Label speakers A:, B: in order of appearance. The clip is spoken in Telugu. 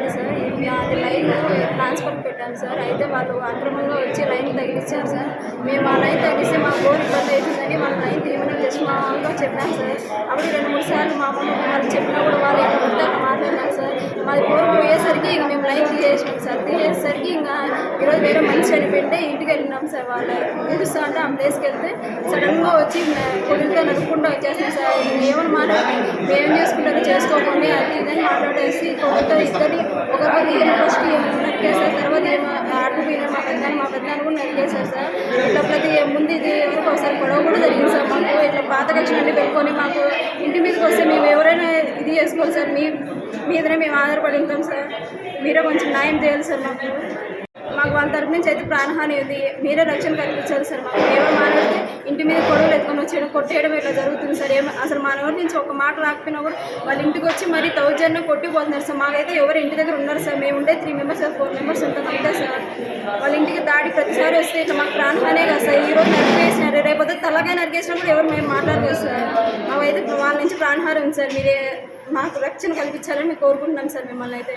A: ఉంది సార్. అది లైన్ ట్రాన్స్ఫర్ పెట్టాను సార్. అయితే వాళ్ళు అక్రమంగా వచ్చి లైన్ తగిలించారు సార్. మేము ఆ లైన్ తగ్గిస్తే మా బోర్ ఇబ్బంది అవుతుందని వాళ్ళ లైన్ తీయమని చేసి మా వాళ్ళతో చెప్పాను సార్. అప్పుడు రెండు మూడు సార్లు మా అమ్మ వాళ్ళు చెప్పినా కూడా వాళ్ళు ఎక్కడ ఉంటే సార్. మాది బోర్ పోయేసరికి ఇక మేము లైన్ తీసేసినాం సార్. తీసేసరికి ఇంకా ఈరోజు వేరే మనిషి పెట్టి ఇంటికి వెళ్ళినాం సార్. వాళ్ళు చూపిస్తా అంటే ఆ ప్లేస్కి వెళ్తే సడన్గా వచ్చి కొడుకుతో నడుపుకుంటూ వచ్చేసాం సార్. ఏమని మాట్లాడి మేము చేసుకుంటారో చేసుకోకుండా అది ఇద్దరిని ఒకరికొకరు ఏం ఫస్ట్ తర్వాత ఏమో ఆడిపోయినారు మా పెద్దాన్ని మా పెద్దాన్ని కూడా నరికేశారు సార్? ఇట్లా ప్రతి ముందు ఇది ఎవరికి ఒకసారి గొడవ కూడా జరిగింది సార్ మాకు. ఇట్లా పాత కక్షలన్నీ పెట్టుకొని మాకు ఇంటి మీదకి వస్తే మేము ఎవరైనా ఇది చేసుకోవాలి సార్. మీ మీదనే మేము ఆధారపడి ఉంటాం సార్. మీరే కొంచెం న్యాయం చేయాలి సార్ మాకు. మాకు వాళ్ళ తరపు నుంచి అయితే ప్రాణహాని ఉంది. మీరే రక్షణ కల్పించాలి సార్ మాకు. ఏమో మాట్లాడితే గొడవలు కొట్టేయడం ఇట్లా జరుగుతుంది సార్? ఏమో అసలు మా ఎవరి నుంచి ఒక మాట రాకపోయినా కూడా వాళ్ళ ఇంటికి వచ్చి మరీ థౌజండ్ కొట్టిపోతున్నారు సార్. మాకైతే ఎవరు ఇంటి దగ్గర ఉన్నారు సార్. మేము ఉండే త్రీ మెంబర్స్ ఫోర్ మెంబర్స్ ఉంటాం అంతే సార్. వాళ్ళ ఇంటికి దాడి ప్రతిసారి వస్తే ఇట్లా మాకు ప్రాణహానే కదా సార్. ఈ రోజు నరికేసినారు. రేపొద్దు తలగా నరికేసినా కూడా ఎవరు మేము మాట్లాడలేదు సార్. మాకైతే వాళ్ళ నుంచి ప్రాణహారం సార్. మీరే మాకు రక్షణ కల్పించాలని మేము కోరుకుంటున్నాం సార్ మిమ్మల్ని అయితే.